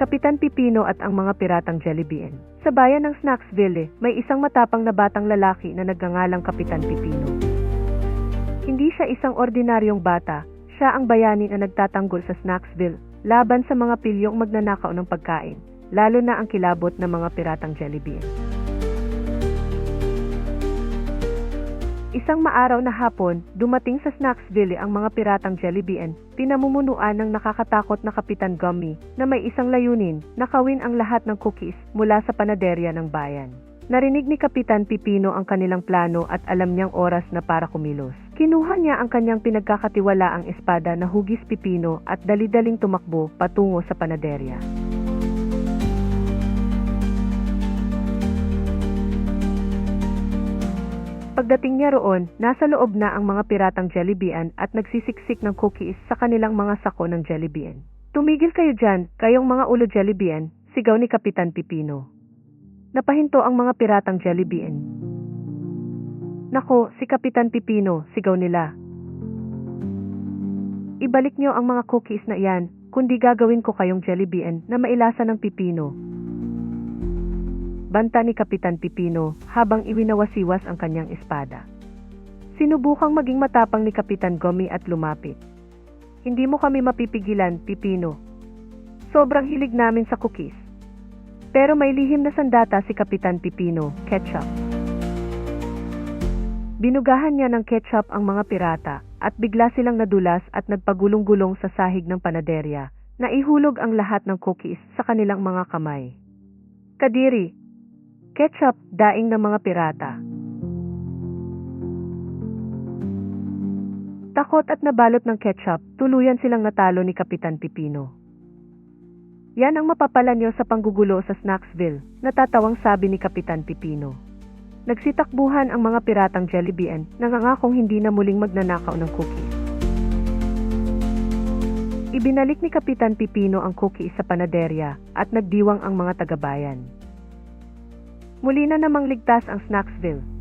Kapitan Pipino at ang mga piratang Jollibee. Sa bayan ng Snacksville, may isang matapang na batang lalaki na nagngangalang Kapitan Pipino. Hindi siya isang ordinaryong bata, siya ang bayani na nagtatanggol sa Snacksville laban sa mga pilyong magnanakaw ng pagkain, lalo na ang kilabot ng mga piratang Jollibee. Isang maaraw na hapon, dumating sa Snacksville ang mga piratang Jollibee pinamumunuan ng nakakatakot na Kapitan Gummy na may isang layunin, nakawin ang lahat ng cookies mula sa panaderya ng bayan. Narinig ni Kapitan Pipino ang kanilang plano at alam niyang oras na para kumilos. Kinuha niya ang kanyang pinagkakatiwalaang espada na hugis pipino at dalidaling tumakbo patungo sa panaderya. Pagdating niya roon, nasa loob na ang mga piratang Jollibean at nagsisiksik ng cookies sa kanilang mga sako ng Jollibean. Tumigil kayo dyan, kayong mga ulo Jollibean, sigaw ni Kapitan Pipino. Napahinto ang mga piratang Jollibean. Nako, si Kapitan Pipino, sigaw nila. Ibalik niyo ang mga cookies na iyan, kundi gagawin ko kayong Jollibean na mailasa ng pipino. Banta ni Kapitan Pipino habang iwinawasiwas ang kanyang espada. Sinubukang maging matapang ni Kapitan Gomi at lumapit. Hindi mo kami mapipigilan, Pipino. Sobrang hilig namin sa cookies. Pero may lihim na sandata si Kapitan Pipino, ketchup. Binugahan niya ng ketchup ang mga pirata at bigla silang nadulas at nagpagulong-gulong sa sahig ng panaderya na ihulog ang lahat ng cookies sa kanilang mga kamay. Kadiri, ketchup daing ng mga pirata. Takot at nabalot ng ketchup, tuluyan silang natalo ni Kapitan Pipino. Yan ang mapapala niyo sa panggugulo sa Snacksville, natatawang sabi ni Kapitan Pipino. Nagsitakbuhan ang mga piratang Jollibean, nangangakong hindi na muling magnanakaw ng cookies. Ibinalik ni Kapitan Pipino ang cookies sa panaderya at nagdiwang ang mga tagabayan. Muli na namang ligtas ang Snacksville